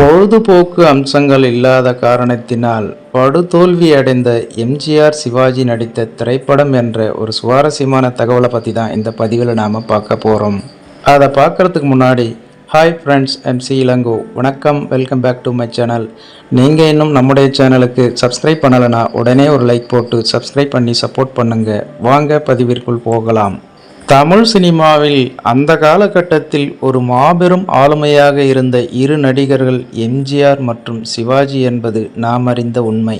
பொழுதுபோக்கு அம்சங்கள் இல்லாத காரணத்தினால் படுதோல்வி அடைந்த எம்ஜிஆர் சிவாஜி நடித்த திரைப்படம் என்ற ஒரு சுவாரஸ்யமான தகவலை பற்றி தான் இந்த பதிவில் நாம் பார்க்க போகிறோம் அதை பார்க்குறதுக்கு முன்னாடி ஹாய் ஃப்ரெண்ட்ஸ் எம்சி இளங்கோ வணக்கம் welcome back to my channel நீங்கள் இன்னும் நம்முடைய சேனலுக்கு சப்ஸ்கிரைப் பண்ணலைன்னா உடனே ஒரு லைக் போட்டு சப்ஸ்கிரைப் பண்ணி சப்போர்ட் பண்ணுங்கள் வாங்க பதிவிற்குள் போகலாம். தமிழ் சினிமாவில் அந்த காலகட்டத்தில் ஒரு மாபெரும் ஆளுமையாக இருந்த இரு நடிகர்கள் எம்ஜிஆர் மற்றும் சிவாஜி என்பது நாம் அறிந்த உண்மை.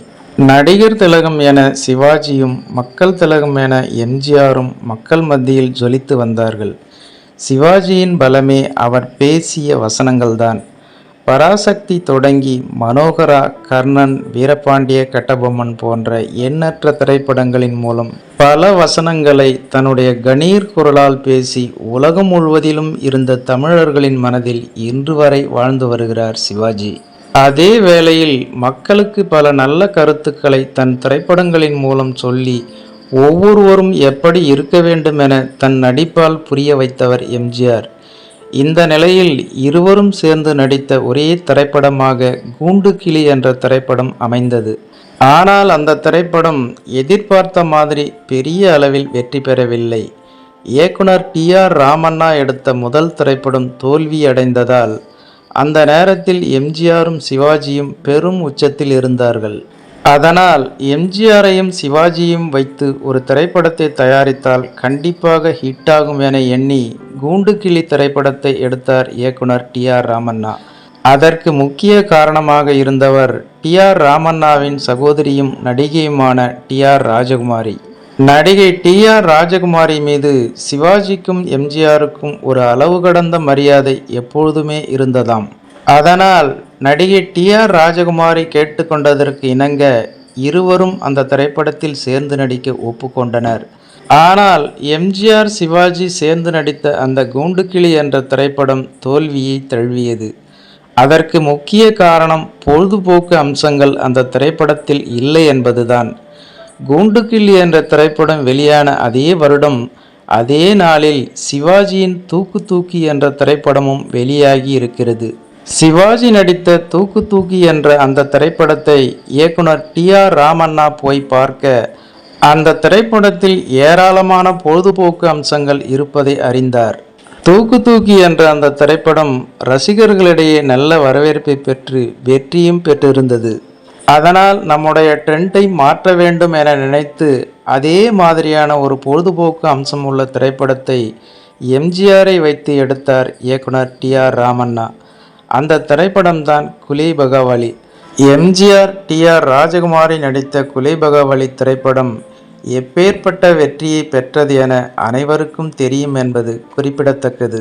நடிகர் திலகம் என சிவாஜியும் மக்கள் திலகம் என எம்ஜிஆரும் மக்கள் மத்தியில் ஜொலித்து வந்தார்கள். சிவாஜியின் பலமே அவர் பேசிய வசனங்கள்தான். பராசக்தி தொடங்கி மனோகரா கர்ணன் வீரபாண்டிய கட்டபொம்மன் போன்ற எண்ணற்ற திரைப்படங்களின் மூலம் பல வசனங்களை தன்னுடைய கணீர் குரலால் பேசி உலகம் முழுவதிலும் இருந்த தமிழர்களின் மனதில் இன்று வரை வாழ்ந்து வருகிறார் சிவாஜி. அதே வேளையில் மக்களுக்கு பல நல்ல கருத்துக்களை தன் திரைப்படங்களின் மூலம் சொல்லி ஒவ்வொருவரும் எப்படி இருக்க வேண்டும் என தன் நடிப்பால் புரிய வைத்தவர் எம்ஜிஆர். இந்த நிலையில் இருவரும் சேர்ந்து நடித்த ஒரே திரைப்படமாக கூண்டு கிளி என்ற திரைப்படம் அமைந்தது. ஆனால் அந்த திரைப்படம் எதிர்பார்த்த மாதிரி பெரிய அளவில் வெற்றி பெறவில்லை. இயக்குனர் டி ஆர் ராமண்ணா எடுத்த முதல் திரைப்படம் தோல்வி அடைந்ததால் அந்த நேரத்தில் எம்ஜிஆரும் சிவாஜியும் பெரும் உச்சத்தில் இருந்தார்கள். அதனால் எம்ஜிஆரையும் சிவாஜியும் வைத்து ஒரு திரைப்படத்தை தயாரித்தால் கண்டிப்பாக ஹிட் ஆகும் என எண்ணி கூண்டு கிளி திரைப்படத்தை எடுத்தார் இயக்குனர் டி ஆர் ராமண்ணா. அதற்கு முக்கிய காரணமாக இருந்தவர் டி ஆர் ராமண்ணாவின் சகோதரியும் நடிகையுமான டி ஆர் ராஜகுமாரி. நடிகை டி ஆர் ராஜகுமாரி மீது சிவாஜிக்கும் எம்ஜிஆருக்கும் ஒரு அளவு கடந்த மரியாதை எப்பொழுதுமே இருந்ததாம். அதனால் நடிகை டி ஆர் ராஜகுமாரி கேட்டுக்கொண்டதற்கு இணங்க இருவரும் அந்த திரைப்படத்தில் சேர்ந்து நடிக்க ஒப்புக்கொண்டனர். ஆனால் எம்ஜிஆர் சிவாஜி சேர்ந்து நடித்த அந்த கூண்டுக்கிளி என்ற திரைப்படம் தோல்வியை தழுவியது. அதற்கு முக்கிய காரணம் பொழுதுபோக்கு அம்சங்கள் அந்த திரைப்படத்தில் இல்லை என்பதுதான். கூண்டுக்கிளி என்ற திரைப்படம் வெளியான அதே வருடம் அதே நாளில் சிவாஜியின் தூக்கு தூக்கி என்ற திரைப்படமும் வெளியாகி இருக்கிறது. சிவாஜி நடித்த தூக்கு தூக்கி என்ற அந்த திரைப்படத்தை இயக்குனர் டி ஆர் ராமண்ணா போய் பார்க்க அந்த திரைப்படத்தில் ஏராளமான பொழுதுபோக்கு அம்சங்கள் இருப்பதை அறிந்தார். தூக்கு தூக்கி என்ற அந்த திரைப்படம் ரசிகர்களிடையே நல்ல வரவேற்பை பெற்று வெற்றியும் பெற்றிருந்தது. அதனால் நம்முடைய ட்ரெண்டை மாற்ற வேண்டும் என நினைத்து அதே மாதிரியான ஒரு பொழுதுபோக்கு அம்சம் உள்ள திரைப்படத்தை எம்ஜிஆரை வைத்து எடுத்தார் இயக்குனர் டி ஆர் ராமண்ணா. அந்த திரைப்படம்தான் Gulebakavali MGR T R Rajakumari நடித்த குலே திரைப்படம். எப்பேற்பட்ட வெற்றியை பெற்றது என அனைவருக்கும் தெரியும் என்பது குறிப்பிடத்தக்கது.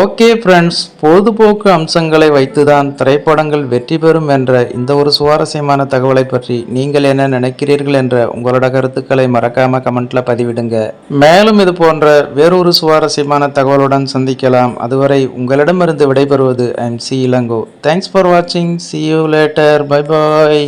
ஓகே ஃப்ரெண்ட்ஸ் பொழுதுபோக்கு அம்சங்களை வைத்துதான் திரைப்படங்கள் வெற்றி பெறும் என்ற இந்த ஒரு சுவாரஸ்யமான தகவலை பற்றி நீங்கள் என்ன நினைக்கிறீர்கள் என்ற உங்களோட கருத்துக்களை மறக்காம கமெண்ட்ல பதிவிடுங்க. மேலும் இது போன்ற வேறொரு சுவாரஸ்யமான தகவலுடன் சந்திக்கலாம். அதுவரை உங்களிடமிருந்து விடைபெறுவது I'm C Ilango. Thanks for வாட்சிங் see you later bye bye